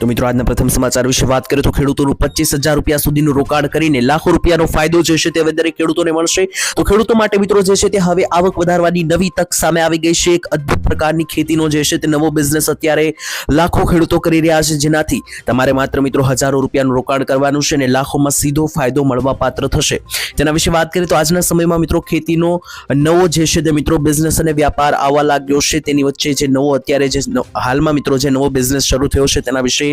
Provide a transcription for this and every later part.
તો મિત્રો, આજના પ્રથમ સમાચાર વિશે વાત કરીએ તો ખેડૂતોનું પચીસ હજાર રૂપિયા સુધીનું રોકાણ કરીને લાખો રૂપિયાનો ફાયદો જે છે તે દરેક ખેડૂતોને મળશે. તો ખેડૂતો માટે મિત્રો જે છે તે હવે આવક વધારવાની નવી તક સામે આવી ગઈ છે. એક અદ્ભુત પ્રકારની ખેતીનો જે છે તે નવો બિઝનેસ અત્યારે લાખો ખેડૂતો કરી રહ્યા છે. જેનાથી તમારે માત્ર મિત્રો હજારો રૂપિયાનું રોકાણ કરવાનું છે અને લાખોમાં સીધો ફાયદો મળવા પાત્ર થશે. તેના વિશે વાત કરીએ તો આજના સમયમાં મિત્રો ખેતીનો નવો જે છે તે મિત્રો બિઝનેસ અને વ્યાપાર આવવા લાગ્યો છે. તેની વચ્ચે જે નવો અત્યારે જે હાલમાં મિત્રો જે નવો બિઝનેસ શરૂ થયો છે તેના વિશે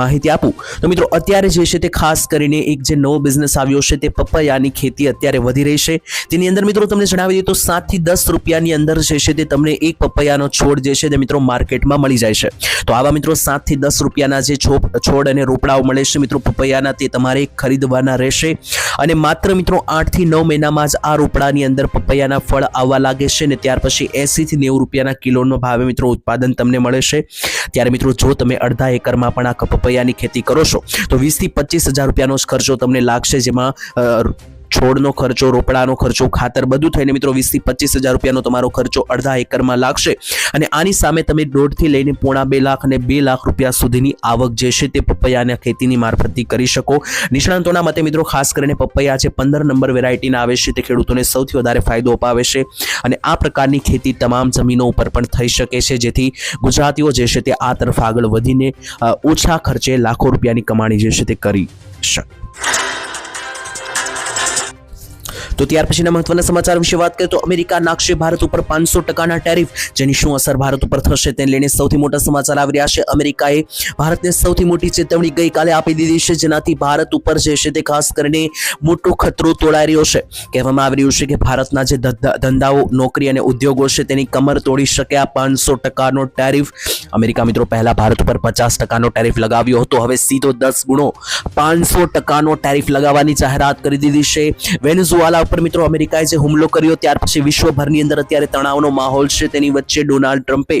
માહિતી આપું. તો મિત્રો, અત્યારે જે છે તે ખાસ કરીને એક જે નવો બિઝનેસ આવ્યો છે તે પપૈયાની ખેતી અત્યારે વધી રહી છે. તેની અંદર મિત્રો તમને જણાવી દઈએ તો સાતથી દસ રૂપિયાની અંદર જે છે તે તમને એક પપૈયાનો છોડ જે છે તે મિત્રો માર્કેટમાં મળી જાય છે. તો આવા મિત્રો સાતથી દસ રૂપિયાના જે છોડ અને રોપડાઓ મળે છે મિત્રો પપૈયાના, તે તમારે ખરીદવાના રહેશે. અને માત્ર મિત્રો આઠથી નવ મહિનામાં જ આ રોપડાની અંદર પપૈયાના ફળ આવવા લાગે છે અને ત્યાર પછી એંસીથી નેવું રૂપિયાના કિલોનો ભાવે મિત્રો ઉત્પાદન તમને મળે છે. ત્યારે મિત્રો જો તમે અડધા એકરમાં પણ આ પપૈયાની ખેતી કરો છો. તો વીસથી પચીસ હજાર રૂપિયાનો જ ખર્ચો તમને લાગશે જેમાં છોડનો ખર્ચો, રોપડાનો ખર્ચો, ખાતર બધું થઈને મિત્રો વીસથી પચીસ હજાર રૂપિયાનો તમારો ખર્ચો અડધા એકરમાં લાગશે. અને આની સામે તમે દોઢથી લઈને પોણા બે લાખ અને બે લાખ રૂપિયા સુધીની આવક જે છે તે પપૈયાના ખેતીની મારફતથી કરી શકો. નિષ્ણાંતોના મતે મિત્રો ખાસ કરીને પપૈયા છે પંદર નંબર વેરાયટીના આવે છે તે ખેડૂતોને સૌથી વધારે ફાયદો અપાવે છે. અને આ પ્રકારની ખેતી તમામ જમીનો ઉપર પણ થઈ શકે છે. જેથી ગુજરાતીઓ જે છે તે આ તરફ આગળ વધીને ઓછા ખર્ચે લાખો રૂપિયાની કમાણી જે છે તે કરી શકે તો ત્યાર પછીના મહત્વના સમાચાર વિશે વાત કરીએ તો અમેરિકા નાખશે ભારત ઉપર પાંચસો ટકાના ટેરિફ, જેની શું અસર ભારત ઉપર થશે તેને લઈને સૌથી મોટા સમાચાર આવી રહ્યા છે. અમેરિકાએ ભારતને સૌથી મોટી ચેતવણી ગઈકાલે આપી દીધી છે, જેનાથી ભારત ઉપર જે છે તે ખાસ કરીને મોટો ખતરો તોડાઈ રહ્યો છે. કહેવામાં આવી રહ્યું છે કે ભારતના જે ધંધા- ધંધાઓ, નોકરી અને ઉદ્યોગો છે તેની કમર તોડી શકે આ પાંચસો ટકાનો ટેરિફ. અમેરિકા મિત્રો પહેલા ભારત પર પચાસ ટકાનો ટેરિફ લગાવ્યો હતો. હવે સીધો દસ ગુણો પાંચસો ટકાનો ટેરિફ લગાવવાની જાહેરાત કરી દીધી છે. વેનેઝુઆલા ઉપર મિત્રો અમેરિકાએ જે હુમલો કર્યો ત્યાર પછી વિશ્વભરની અંદર અત્યારે તણાવનો માહોલ છે. તેની વચ્ચે ડોનાલ્ડ ટ્રમ્પે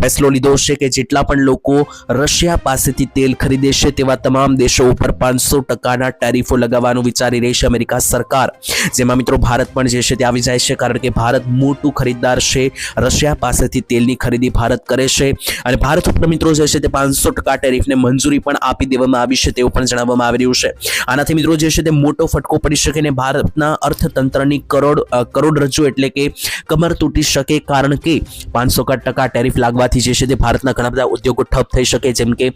ફેસલો લીધો છે કે જેટલા પણ લોકો રશિયા પાસેથી તેલ ખરીદે છે તેવા તમામ દેશો ઉપર પાંચસો ટકાના ટેરિફો લગાવવાનું વિચારી રહી છે અમેરિકા સરકાર. જેમાં મિત્રો ભારત પણ જે છે તે આવી જાય છે કારણ કે ભારત મોટું ખરીદદાર છે. રશિયા પાસેથી તેલની ખરીદી ભારત કરે છે અને ભારત ઉપર મિત્રો જે છે તે પાંચસો ટકા ટેરિફને મંજૂરી પણ આપી દેવામાં આવી છે તેવું પણ જણાવવામાં આવી રહ્યું છે. આનાથી મિત્રો જે છે તે મોટો ફટકો પડી શકે અને ભારતના અર્થતંત્રની કરોડ કરોડરજ્જુ એટલે કે કમર તૂટી શકે કારણ કે પાંચસો ટકા ટેરિફ લાગવાથી જે છે તે ભારતના ઘણા બધા ઉદ્યોગો ઠપ થઈ શકે જેમ કે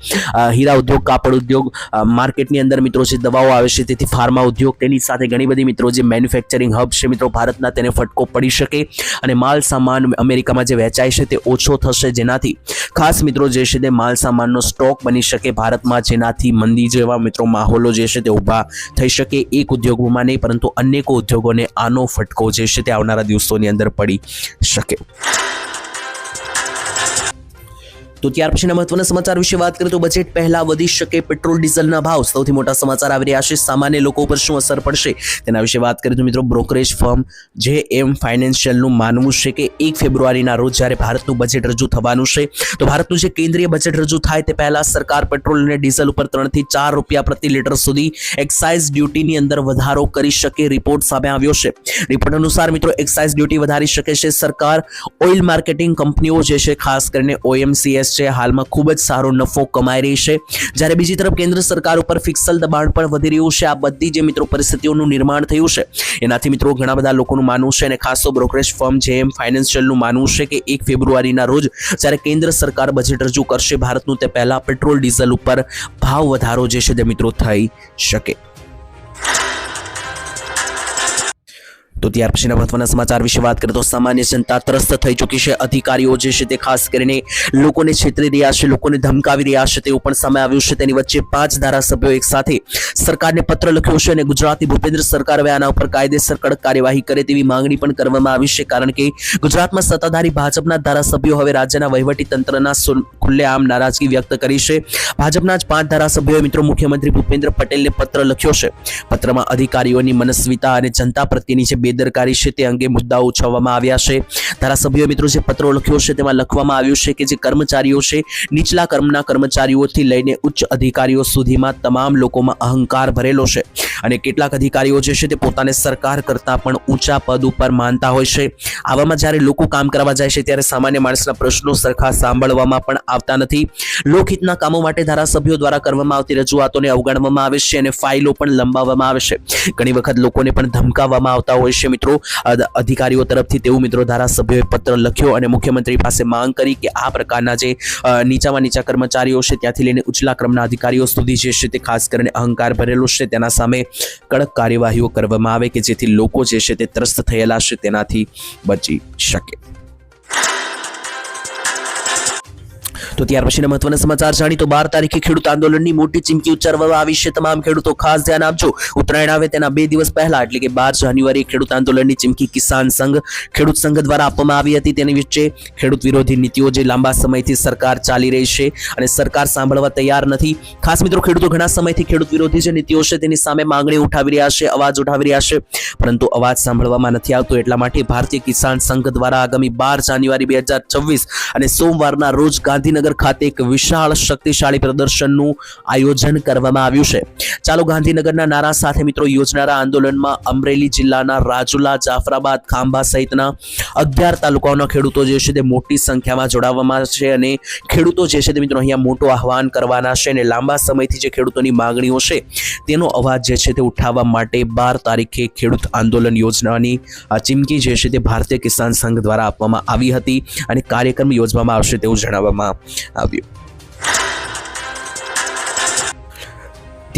હીરા ઉદ્યોગ, કાપડ ઉદ્યોગ માર્કેટની અંદર મિત્રો જે દવાઓ આવે છે તેથી ફાર્મા ઉદ્યોગ તેની સાથે ઘણી બધી મિત્રો જે મેન્યુફેક્ચરિંગ હબ છે મિત્રો ભારતના તેને ફટકો પડી શકે અને માલ સામાન અમેરિકામાં જે વેચાય છે તે ઓછો થશે જેનાથી ખાસ મિત્રો જે છે તે માલ સામાનનો સ્ટોક બની શકે ભારતમાં, જેનાથી મંદી જેવા મિત્રો માહોલો જે છે તે ઊભા થઈ શકે. એક ઉદ્યોગોમાં નહીં, પરંતુ અનેકો ઉદ્યોગોને આનો ફટકો જે છે તે આવનારા દિવસોની અંદર પડી શકે. તો ત્યાર પછીના મહત્વના સમાચાર વિશે વાત કરીએ તો બજેટ પહેલા વધી શકે પેટ્રોલ, ડીઝલના ભાવ. સૌથી મોટા સમાચાર આવી રહ્યા છે. સામાન્ય લોકો ઉપર શું અસર પડશે તેના વિશે વાત કરીએ તો મિત્રો બ્રોકરેજ ફર્મ જે એમ ફાઇનાન્શિયલનું માનવું છે કે એક ફેબ્રુઆરીના રોજ જ્યારે ભારતનું બજેટ રજૂ થવાનું છે, તો ભારતનું જે કેન્દ્રીય બજેટ રજૂ થાય તે પહેલા સરકાર પેટ્રોલ અને ડીઝલ ઉપર ત્રણથી ચાર રૂપિયા પ્રતિ લીટર સુધી એક્સાઇઝ ડ્યુટીની અંદર વધારો કરી શકે રિપોર્ટ સામે આવ્યો છે. રિપોર્ટ અનુસાર મિત્રો એક્સાઇઝ ડ્યુટી વધારી શકે છે સરકાર ઓઇલ માર્કેટિંગ કંપનીઓ જે છે, ખાસ કરીને ઓએમસીએસ છે. હાલમાં ખૂબ જ સારો નફો કમાઈ રહી છે. જ્યારે બીજી તરફ કેન્દ્ર સરકાર ઉપર ફિક્સલ દબાણ પણ વધી રહ્યું છે. આ બધી જે મિત્રો પરિસ્થિતિઓનું નિર્માણ થયું છે, એનાથી મિત્રો ઘણા બધા લોકોનું માનવું છે અને ખાસ તો બ્રોકરેજ ફર્મ જેમ ફાઇનાન્શિયલનું માનવું છે કે એક ફેબ્રુઆરીના રોજ જ્યારે કેન્દ્ર સરકાર બજેટ રજૂ કરશે, ભારતનું તે પહેલા પેટ્રોલ ડીઝલ ઉપર ભાવ વધારો જે છે તે મિત્રો થઈ શકે. તો ત્યાર પછીના મહત્વના સમાચાર વિશે વાત કરીએ તો સામાન્ય જનતા ત્રસ્ત થઈ ચૂકી છે. અધિકારીઓ જે છે તે ખાસ કરીને લોકોને છેતરી રહ્યા છે, લોકોને ધમકાવી રહ્યા છે તેવું પણ સામે આવ્યું છે. તેની વચ્ચે પાંચ ધારાસભ્યો એક સાથે સરકારને પત્ર લખ્યો છે અને ગુજરાતની ભૂપેન્દ્ર સરકાર હવે આના ઉપર કાયદેસર કડક કાર્યવાહી કરે તેવી માંગણી પણ કરવામાં આવી છે, કારણ કે ગુજરાતમાં સત્તાધારી ભાજપના ધારાસભ્યો હવે રાજ્યના વહીવટી તંત્રના ખુલ્લેઆમ નારાજગી વ્યક્ત કરી છે. ભાજપના જ પાંચ ધારાસભ્યોએ મિત્રો મુખ્યમંત્રી ભૂપેન્દ્ર પટેલને પત્ર લખ્યો છે. પત્રમાં અધિકારીઓની મનસ્વીતા અને જનતા પ્રત્યેની જે બેદરકારી છે તે અંગે મુદ્દાઓ ઉછાવવામાં આવ્યા છે. ધારાસભ્યોએ મિત્રો જે પત્રો લખ્યો છે તેમાં લખવામાં આવ્યું છે કે જે કર્મચારીઓ છે, નીચલા કર્મના કર્મચારીઓથી લઈને ઉચ્ચ અધિકારીઓ સુધીમાં તમામ લોકોમાં અહંકાર ભરેલો છે. અને કેટલાક અધિકારીઓ જે છે તે પોતાને સરકાર કરતાં પણ ઊંચા પદ ઉપર માનતા હોય છે. આવામાં જ્યારે લોકો કામ કરવા જાય છે ત્યારે સામાન્ય માણસના પ્રશ્નો સરખા સાંભળવામાં પણ આવતા નથી. લોકહિતના કામો માટે ધારાસભ્યો દ્વારા કરવામાં આવતી રજૂઆતોને અવગણવામાં આવે છે અને ફાઇલો પણ લંબાવવામાં આવે છે. ઘણી વખત લોકોને પણ ધમકાવવામાં આવતા હોય છે મિત્રો અધિકારીઓ તરફથી તેવું મિત્રો ધારાસભ્યોએ પત્ર લખ્યો અને મુખ્યમંત્રી પાસે માંગ કરી કે આ પ્રકારના જે નીચામાં નીચા કર્મચારીઓ છે ત્યાંથી લઈને ઉચલા ક્રમના અધિકારીઓ સુધી જે છે તે ખાસ કરીને અહંકાર ભરેલો છે તેના સામે કડક કાર્યવાહીઓ કરવામાં આવે કે જેથી લોકો જે છે તે ત્રસ્ત થયેલા છે તેનાથી બચી શકે. તો ત્યાર પછીના મહત્વના સમાચાર જાણી તો બાર તારીખે ખેડૂત આંદોલનની મોટી ચીમકી ઉચ્ચારવામાં આવી છે. તમામ ખેડૂતો ખાસ ધ્યાન આપજો. ઉત્તરાયણ આવે તેના બે દિવસ પહેલા, એટલે કે બાર જાન્યુઆરી ખેડૂત આંદોલનની ચીમકી કિસાન સંઘ, ખેડૂત સંઘ દ્વારા આપવામાં આવી હતી. તેની વચ્ચે ખેડૂત વિરોધી નીતિઓ જે લાંબા સમયથી સરકાર ચાલી રહી છે અને સરકાર સાંભળવા તૈયાર નથી. ખાસ મિત્રો, ખેડૂતો ઘણા સમયથી ખેડૂત વિરોધી જે નીતિઓ છે તેની સામે માંગણી ઉઠાવી રહ્યા છે, અવાજ ઉઠાવી રહ્યા છે. પરંતુ અવાજ સાંભળવામાં નથી આવતો એટલા માટે ભારતીય કિસાન સંઘ દ્વારા આગામી બાર જાન્યુઆરી બે અને સોમવારના રોજ ગાંધીનગર ખાતે એક વિશાળ શક્તિશાળી પ્રદર્શનનું આયોજન કરવામાં આવ્યું છે. ચાલો ગાંધીનગરના નારા સાથે મિત્રો યોજનારા આંદોલનમાં અમરેલી જિલ્લાના રાજુલા, જાફરાબાદ, ખાંભા સહિતના અગિયાર તાલુકાઓના ખેડૂતો જે છે તે મોટી સંખ્યામાં જોડાવામાં છે અને ખેડૂતો જે છે તે મિત્રો અહીંયા મોટું આહવાન કરવાના છે અને લાંબા સમયથી જે ખેડૂતોની માગણીઓ છે તેનો અવાજ જે છે તે ઉઠાવવા માટે બાર તારીખે ખેડૂત આંદોલન યોજનાની ચીમકી જે છે તે ભારતીય કિસાન સંઘ દ્વારા આપવામાં આવી હતી અને કાર્યક્રમ યોજવામાં આવશે તેવું જણાવવામાં આવ્યું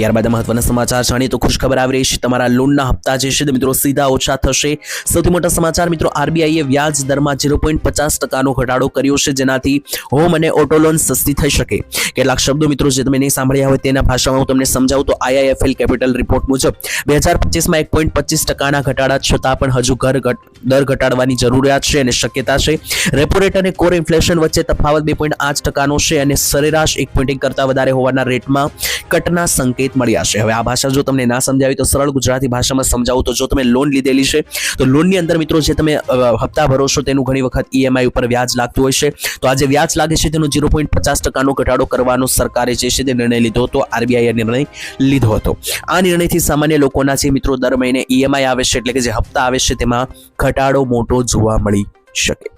ત્યારબાદ મહત્વના સમાચાર જાણીએ તો ખુશખબર આવી રહી છે. તમારા લોનના હપ્તા જે છે મિત્રો સીધા ઓછા થશે. સૌથી મોટા સમાચાર મિત્રો આરબીઆઈએ વ્યાજ દરમાં ઝીરો પોઈન્ટ પચાસ ટકાનો ઘટાડો કર્યો છે, જેનાથી હોમ અને ઓટો લોન સસ્તી થઈ શકે. કેટલાક શબ્દો મિત્રો જે તમે નહીં સાંભળ્યા હોય તેના ભાષામાં હું તમને સમજાવું તો આઈઆઈએફએલ કેપિટલ રિપોર્ટ મુજબ બે હજાર પચીસમાં એક પોઈન્ટ પચીસ ટકાના ઘટાડા છતાં પણ હજુ ઘર દર ઘટાડવાની જરૂરિયાત છે અને શક્યતા છે. રેપો રેટ અને કોર ઇન્ફ્લેશન વચ્ચે તફાવત બે પોઈન્ટ આઠ ટકાનો છે અને સરેરાશ એક પોઈન્ટ કરતાં વધારે હોવાના રેટમાં કટના સંકેત મળ્યા છે હવે આ ભાષા જો તમને ના સમજાવી તો સરળ ગુજરાતી ભાષામાં સમજાવું. તો જો તમે લોન લીધેલી છે, તો લોનની અંદર મિત્રો જે તમે હપ્તા ભરો છો તેનું ઘણી વખત ઈએમઆઈ ઉપર વ્યાજ લાગતું હોય છે. તો આ જે વ્યાજ લાગે છે તેનો ઝીરો પોઈન્ટ પચાસ ટકાનો ઘટાડો કરવાનો સરકારે જે છે તે નિર્ણય લીધો હતો આરબીઆઈએ નિર્ણય લીધો હતો. આ નિર્ણયથી સામાન્ય લોકોના જે મિત્રો દર મહિને ઈએમઆઈ આવે છે, એટલે કે જે હપ્તા આવે છે, તેમાં ઘટાડો મોટો જોવા મળી શકે.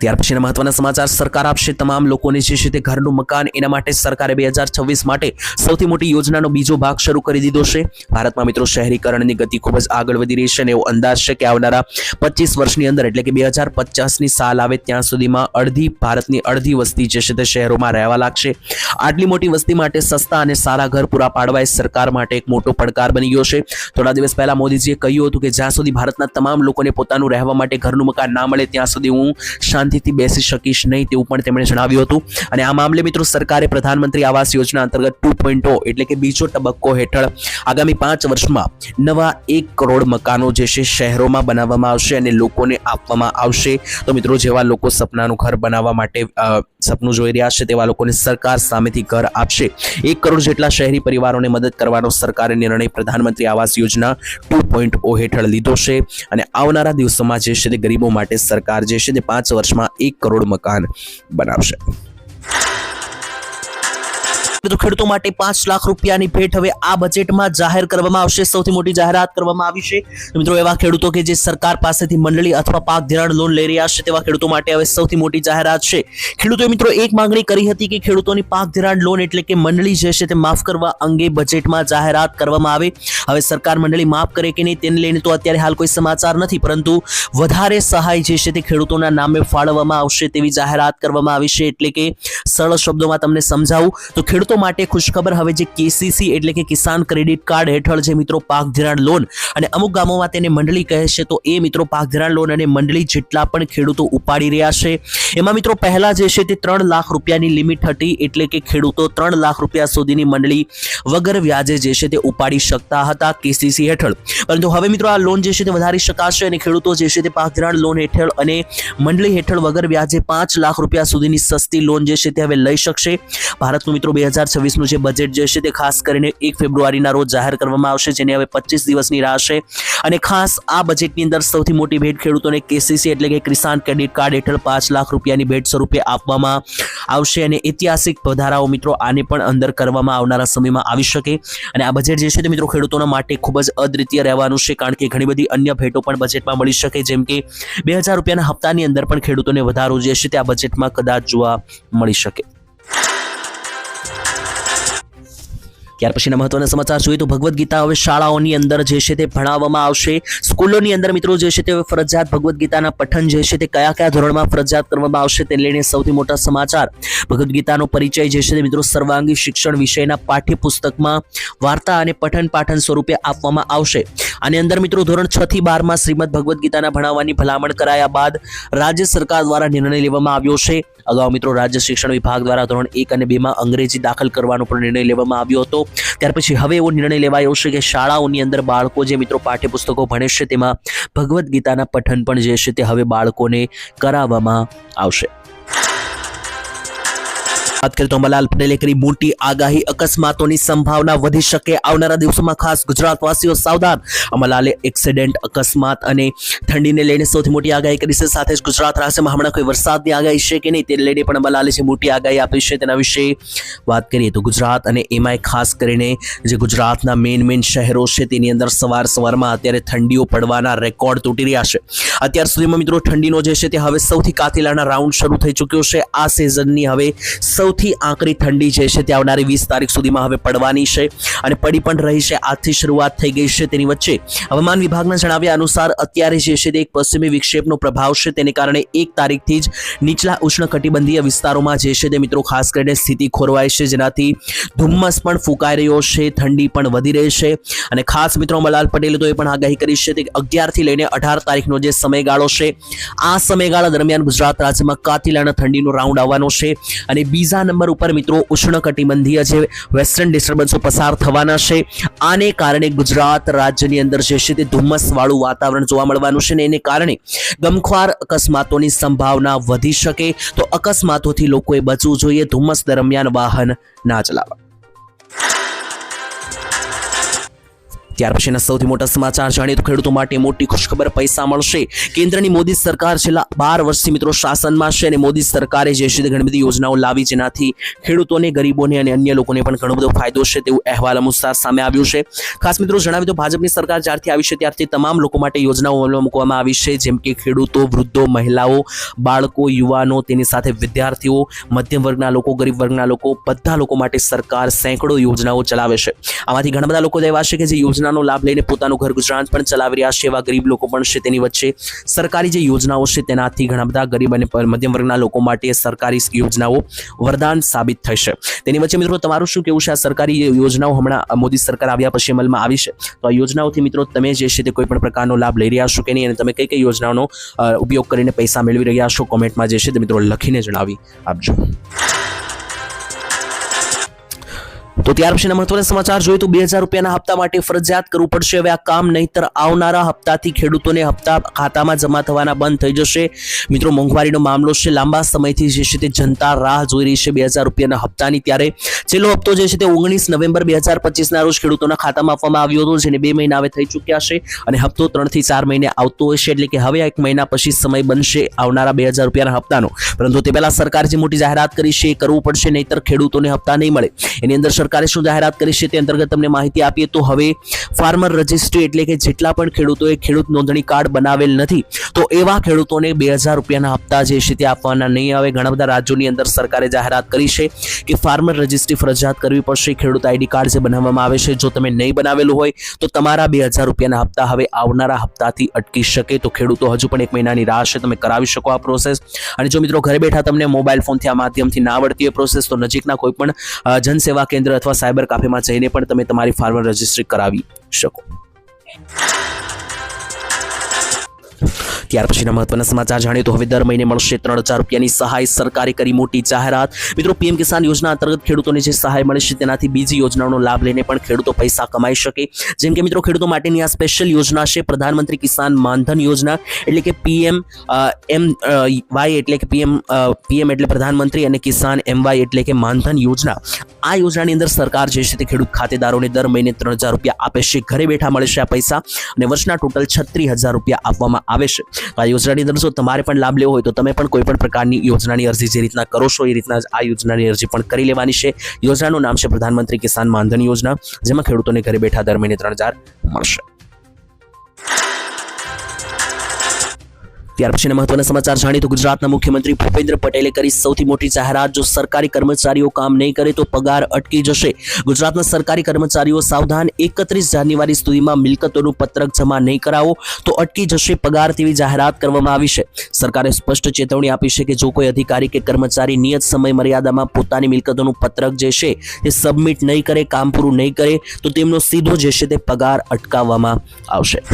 ત્યાર પછીના મહત્વના સમાચાર, સરકાર આપશે તમામ લોકોને જે છે તે ઘરનું મકાન, એના માટે સરકારે બે હજાર છવ્વીસ માટે સૌથી મોટી યોજનાનો બીજો ભાગ શરૂ કરી દીધો છે. ભારતમાં મિત્રો શહેરીકરણની ગતિ ખૂબ જ આગળ વધી રહી છે અને એવો અંદાજ છે કે આવનારા પચીસ વર્ષની અંદર, એટલે કે બે હજાર પચાસની સાલ આવે ત્યાં સુધીમાં અડધી ભારતની અડધી વસ્તી જે છે તે શહેરોમાં રહેવા લાગશે. આટલી મોટી વસ્તી માટે સસ્તા અને સારા ઘર પૂરા પાડવા એ સરકાર માટે એક મોટો પડકાર બની ગયો છે. થોડા દિવસ પહેલા મોદીજીએ કહ્યું હતું કે જ્યાં સુધી ભારતના તમામ લોકોને પોતાનું રહેવા માટે ઘરનું મકાન ના મળે, ત્યાં સુધી હું શાંતિથી બેસી શકીશ નહીં તેવું પણ તેમણે જણાવ્યું હતું. અને આ મામલે મિત્રો સરકારે પ્રધાનમંત્રી આવાસ યોજના અંતર્ગત ટુ પોઈન્ટ એટલે કે બીજો તબક્કો હેઠળ આગામી પાંચ વર્ષમાં નવા એક કરોડ મકાનો જે છે શહેરોમાં બનાવવામાં આવશે અને લોકોને આપવામાં આવશે. તો મિત્રો જેવા લોકો સપનાનું ઘર બનાવવા માટે સપનું જોઈ રહ્યા છે તેવા લોકોને સરકાર સામેથી ઘર આપશે. એક કરોડ જેટલા શહેરી પરિવારોને મદદ કરવાનો સરકારે નિર્ણય પ્રધાનમંત્રી આવાસ યોજના ટુ પોઈન્ટ ઓ હેઠળ લીધો છે અને આવનારા દિવસોમાં જે છે તે ગરીબો માટે સરકાર જે છે તે પાંચ વર્ષમાં એક કરોડ મકાન બનાવશે. તો ખેડૂતો માટે પાંચ લાખ રૂપિયાની ભેટ હવે આ બજેટમાં જાહેર કરવામાં આવશે. સૌથી મોટી જાહેરાત કરવામાં આવી છે. મિત્રો, એવા ખેડૂતો કે જે સરકાર પાસેથી મંડળી અથવા પાક ધિરાણ લોન લઈ રહ્યા છે તેવા ખેડૂતો માટે હવે સૌથી મોટી જાહેરાત છે. ખેડૂતોએ મિત્રો એક માંગણી કરી હતી કે ખેડૂતોની પાક ધિરાણ લોન એટલે કે મંડળી જે છે તે માફ કરવા અંગે બજેટમાં જાહેરાત કરવામાં આવે. હવે સરકાર મંડળી માફ કરે કે નહીં તેને લઈને તો અત્યારે હાલ કોઈ સમાચાર નથી, પરંતુ વધારે સહાય જે છે તે ખેડૂતોના નામે ફાળવવામાં આવશે તેવી જાહેરાત કરવામાં આવી છે. એટલે કે સરળ શબ્દોમાં તમને સમજાવું તો ખેડૂતો માટે ખુશખબર. હવે જે કેસીસી એટલે કે કિસાન ક્રેડિટ કાર્ડ હેઠળ જે મિત્રો પાક ધિરાણ લોન અને અમુક ગામોમાં તેને મંડળી કહે છે, તો એ મિત્રો પાક ધિરાણ લોન અને મંડળી જેટલા પણ ખેડૂતો ઉપાડી રહ્યા છે. એમાં મિત્રો પહેલા જે છે તે ત્રણ લાખ રૂપિયાની લિમિટ હતી, એટલે કે ખેડૂતો ત્રણ લાખ રૂપિયા સુધીની મંડળી વગર વ્યાજે જે છે તે ઉપાડી શકતા હતા કેસીસી હેઠળ. પરંતુ હવે મિત્રો આ લોન જે છે તે વધારી શકાશે અને ખેડૂતો જે છે તે પાક ધિરાણ લોન હેઠળ અને મંડળી હેઠળ વગર વ્યાજે પાંચ લાખ રૂપિયા સુધીની સસ્તી લોન જે છે તે હવે લઈ શકશે. ભારતનું મિત્રો બે હજાર છવ્વીસનું જે બજેટ જે તે ખાસ કરીને એક ફેબ્રુઆરીના રોજ જાહેર કરવામાં આવશે, જેની હવે પચીસ દિવસની રાહ છે. અને ખાસ આ બજેટની અંદર સૌથી મોટી ભેટ ખેડૂતોને કેસીસી એટલે કે કિસાન ક્રેડિટ કાર્ડ હેઠળ પાંચ લાખ રૂપિયાની ભેટ સ્વરૂપે આપવામાં આવશે. અને ઐતિહાસિક વધારાઓ મિત્રો આને પણ અંદર કરવામાં આવનારા સમયમાં આવી શકે. અને આ બજેટ જે છે તે મિત્રો ખેડૂતોના માટે ખૂબ જ અદ્વિતીય રહેવાનું છે, કારણ કે ઘણી બધી અન્ય ભેટો પણ બજેટમાં મળી શકે, જેમ કે બે હજાર રૂપિયાના હપ્તાની અંદર પણ ખેડૂતોને વધારો જે છે તે આ બજેટમાં કદાચ જોવા મળી શકે. ત્યાર પછીના મહત્વના સમાચાર જોઈએ તો ભગવદ્ ગીતા હવે શાળાઓની અંદર જે છે તે ભણાવવામાં આવશે. સ્કૂલોની અંદર મિત્રો જે છે તે હવે ફરજિયાત ભગવદ્ ગીતાના પઠન જે છે તે કયા કયા ધોરણમાં ફરજિયાત કરવામાં આવશે તે લઈને સૌથી મોટા સમાચાર. ભગવદ્ ગીતાનો પરિચય જે છે તે મિત્રો સર્વાંગી શિક્ષણ વિષયના પાઠ્યપુસ્તકમાં વાર્તા અને પઠન પાઠન સ્વરૂપે આપવામાં આવશે. આની અંદર મિત્રો ધોરણ છ થી બારમાં શ્રીમદ ભગવદ્ ગીતાના ભણાવવાની ભલામણ કરાયા બાદ રાજ્ય સરકાર દ્વારા નિર્ણય લેવામાં આવ્યો છે. અગાઉ મિત્રો રાજ્ય શિક્ષણ વિભાગ દ્વારા ધોરણ એક અને બેમાં અંગ્રેજી દાખલ કરવાનો પણ નિર્ણય લેવામાં આવ્યો હતો. ત્યાર પછી હવે એવો નિર્ણય લેવાયો છે કે શાળાઓની અંદર બાળકો જે મિત્રો પાઠ્યપુસ્તકો ભણે છે તેમાં ભગવદ્ ગીતાના પઠન પણ જે છે તે હવે બાળકોને કરાવવામાં આવશે. વાત કરીએ તો અંબાલાલ પટેલે કરી મોટી આગાહી. અકસ્માતોની સંભાવના વધી શકે આવનારા દિવસોમાં ખાસ ગુજરાતવાસીઓ સાવધાન. અંબાલાલે એક્સિડન્ટ, અકસ્માત અને ઠંડીને લઈને સૌથી મોટી આગાહી કરી છે. સાથે જ ગુજરાત રાજ્યમાં હમણાં કોઈ વરસાદની આગાહી છે કે નહીં તે લઈને પણ અંબાલાલે જે મોટી આગાહી આપી છે તેના વિશે વાત કરીએ તો ગુજરાત અને એમાંય ખાસ કરીને જે ગુજરાતના મેઇન મેઇન શહેરો છે તેની અંદર સવાર સવારમાં અત્યારે ઠંડીઓ પડવાના રેકોર્ડ તૂટી રહ્યા છે. અત્યાર સુધીમાં મિત્રો ઠંડીનો જે છે તે હવે સૌથી કાતિલાના રાઉન્ડ શરૂ થઈ ચૂક્યો છે. આ સિઝનની હવે સૌથી આકરી ઠંડી જે છે તે આવનારી વીસ તારીખ સુધીમાં હવે પડવાની છે અને પડી પણ રહી છે. આજથી શરૂઆત થઈ ગઈ છે તેની વચ્ચે. હવામાન વિભાગના જણાવ્યા અનુસાર અત્યારે જે છે તે એક પશ્ચિમી વિક્ષેપનો પ્રભાવ છે તેને કારણે એક તારીખથી જ નીચલા ઉષ્ણકટિબંધીય વિસ્તારોમાં જે છે તે મિત્રો ખાસ કરીને સ્થિતિ ખોરવાય છે જેનાથી ધુમ્મસ પણ ફૂંકાઈ રહ્યો છે, ઠંડી પણ વધી રહી છે અને ખાસ મિત્રો મલાલ પટેલે તો એ પણ આગાહી કરી છે કે અગિયારથી લઈને અઢાર તારીખનો જે સમયગાળો છે, આ સમયગાળા દરમિયાન ગુજરાત રાજ્યમાં કાતિલાના ઠંડીનો રાઉન્ડ આવવાનો છે અને બીજા નંબર ઉપર મિત્રો ઉષ્ણકટિબંધીય જે વેસ્ટર્ન ડિસ્ટર્બન્સો પસાર થવાના છે, આને કારણે ગુજરાત રાજ્યની અંદર જે છે તે ધુમ્મસવાળું વાતાવરણ જોવા મળવાનું છે ને એને કારણે ગમખ્વાર અકસ્માતોની સંભાવના વધી શકે. તો અકસ્માતોથી લોકોએ બચવું જોઈએ, ધુમ્મસ દરમિયાન વાહન ના ચલાવવા. ત્યાર પછીના સૌથી મોટા સમાચાર જાણીએ તો ખેડૂતો માટે મોટી ખુશખબર પૈસા મળશે. કેન્દ્રની મોદી સરકાર છેલ્લા બાર વર્ષથી મિત્રો શાસનમાં છે અને મોદી સરકારે જે છે ઘણી બધી યોજનાઓ લાવી જેનાથી ખેડૂતોને, ગરીબોને અને અન્ય લોકોને પણ ઘણો બધો ફાયદો છે તેવું અહેવાલ અનુસાર સામે આવ્યું છે. ખાસ મિત્રો જણાવી તો ભાજપની સરકાર જ્યારથી આવી છે ત્યારથી તમામ લોકો માટે યોજનાઓ અમલમાં મૂકવામાં આવી છે, જેમ કે ખેડૂતો, વૃદ્ધો, મહિલાઓ, બાળકો, યુવાનો, તેની સાથે વિદ્યાર્થીઓ, મધ્યમ વર્ગના લોકો, ગરીબ વર્ગના લોકો, બધા લોકો માટે સરકાર સેંકડો યોજનાઓ ચલાવે છે. આમાંથી ઘણા બધા લોકો એવા છે કે જે યોજનાનો લાભ લઈને પોતાનું ઘર ગુજરાત પણ ચલાવી રહ્યા છે એવા ગરીબ લોકો પણ છે તેની વચ્ચે. સરકારી જે યોજનાઓ છે તેનાથી ઘણા બધા ગરીબ અને મધ્યમ વર્ગના લોકો માટે સરકારી યોજનાઓ વરદાન સાબિત થશે તેની વચ્ચે મિત્રો તમારું શું કેવું છે? આ સરકારી યોજનાઓ હમણાં મોદી સરકાર આવ્યા પછી અમલમાં આવી છે? તો આ યોજનાઓથી મિત્રો તમે જે છે તે કોઈ પણ પ્રકારનો લાભ લઈ રહ્યા છો કે નહીં? અને તમે કઈ કઈ યોજનાઓનો ઉપયોગ કરીને પૈસા મેળવી રહ્યા છો? કોમેન્ટમાં જે છે તે મિત્રો લખીને જણાવી આપજો. તો ત્યાર પછીના મહત્વના સમાચાર જોઈએ તો બે હજાર રૂપિયાના હપ્તા માટે ફરજિયાત કરવું પડશે. હવે આ કામ નહીતર આવનારા હપ્તાથી ખેડૂતોને હપ્તા ખાતામાં જમા થવાના બંધ થઈ જશે. મિત્રો, મોંઘવારીનો મામલો છે લાંબા સમયથી જે છે તે જનતા રાહ જોઈ રહી છે બે હજાર રૂપિયાના હપ્તાની. ત્યારે છેલ્લો હપ્તો જે છે તે ઓગણીસ નવેમ્બર બે હજાર પચીસના રોજ ખેડૂતોના ખાતામાં આપવામાં આવ્યો હતો, જેને બે મહિના હવે થઈ ચૂક્યા છે અને હપ્તો ત્રણથી ચાર મહિને આવતો હોય છે, એટલે કે હવે એક મહિના પછી સમય બનશે આવનારા બે હજાર રૂપિયાના હપ્તાનો. પરંતુ તે પહેલાં સરકારે જે મોટી જાહેરાત કરી છે એ કરવું પડશે, નહીતર ખેડૂતોને હપ્તા નહીં મળે. એની અંદર સરકારે શું જાહેરાત કરી છે તે અંતર્ગત તમને માહિતી આપીએ તો હવે ફાર્મર રજિસ્ટ્રી એટલે કે જેટલા પણ ખેડૂતોએ ખેડૂત નોંધણી કાર્ડ બનાવેલ નથી, તો એવા ખેડૂતોને બે હજાર રૂપિયાના હપ્તા જે છે તે આપવાના નહીં આવે. ઘણા બધા રાજ્યોની અંદર સરકારે જાહેરાત કરી છે કે ફાર્મર રજિસ્ટ્રી ફરજિયાત કરવી પડશે. ખેડૂત આઈડી કાર્ડ જે બનાવવામાં આવે છે, જો તમે નહીં બનાવેલું હોય, તો તમારા બે હજાર રૂપિયાના હપ્તા હવે આવનારા હપ્તાથી અટકી શકે. તો ખેડૂતો હજુ પણ એક મહિનાની રાહ છે, તમે કરાવી શકો આ પ્રોસેસ અને જો મિત્રો ઘરે બેઠા તમને મોબાઈલ ફોનથી આ માધ્યમથી ના આવડતી હોય પ્રોસેસ તો નજીકના કોઈ પણ જનસેવા કેન્દ્ર અથવા સાયબર કાફેમાં જઈને પણ તમે તમારી ફાર્મર રજિસ્ટ્રી કરાવી શકો. ત્યાર પછીના મહત્વના સમાચાર જાણીએ તો હવે દર મહિને મળશે ત્રણ હજાર રૂપિયાની સહાય સરકારે કરી મોટી જાહેરાત. મિત્રો, પીએમ કિસાન યોજના અંતર્ગત ખેડૂતોને જે સહાય મળે છે તેનાથી બીજી યોજનાઓનો લાભ લઈને પણ ખેડૂતો પૈસા કમાઈ શકે. જેમ કે મિત્રો, ખેડૂતો માટેની આ સ્પેશિયલ યોજના છે પ્રધાનમંત્રી કિસાન માનધન યોજના. એટલે કે પીએમ એમ વાય એટલે કે પીએમ પીએમ એટલે પ્રધાનમંત્રી અને કિસાન એમ વાય એટલે કે માનધન યોજના. આ યોજનાની અંદર સરકાર જે છે તે ખેડૂત ખાતેદારોને દર મહિને ત્રણ હજાર રૂપિયા આપે છે. ઘરે બેઠા મળે છે આ પૈસા અને વર્ષના ટોટલ છત્રીસ હજાર રૂપિયા આપવામાં આવે છે. તો આ યોજનાની અંદર જો તમારે પણ લાભ લેવો હોય તો તમે પણ કોઈ પણ પ્રકારની યોજનાની અરજી જે રીતના કરો છો એ રીતના આ યોજનાની અરજી પણ કરી લેવાની છે. યોજનાનું નામ છે પ્રધાનમંત્રી કિસાન માનધન યોજના, જેમાં ખેડૂતોને ઘરે બેઠા દર મહિને ત્રણ હજાર મળશે. ત્યાર પછીના મહત્વના સમાચાર જાણીએ તો ગુજરાતના મુખ્યમંત્રી ભૂપેન્દ્ર પટેલે કરી સૌથી મોટી જાહેરાત. જો સરકારી કર્મચારીઓ કામ નહીં કરે તો પગાર અટકી જશે. ગુજરાતના સરકારી કર્મચારીઓ સાવધાન એકત્રીસ જાન્યુઆરી સુધીમાં મિલકતોનું પત્રક જમા નહીં કરાવો તો અટકી જશે પગાર તેવી જાહેરાત કરવામાં આવી છે. સરકારે સ્પષ્ટ ચેતવણી આપી છે કે જો કોઈ અધિકારી કે કર્મચારી નિયત સમય મર્યાદામાં પોતાની મિલકતોનું પત્રક જે છે તે સબમિટ નહીં કરે, કામ પૂરું નહીં કરે, તો તેમનો સીધો જે છે તે પગાર અટકાવવામાં આવશે.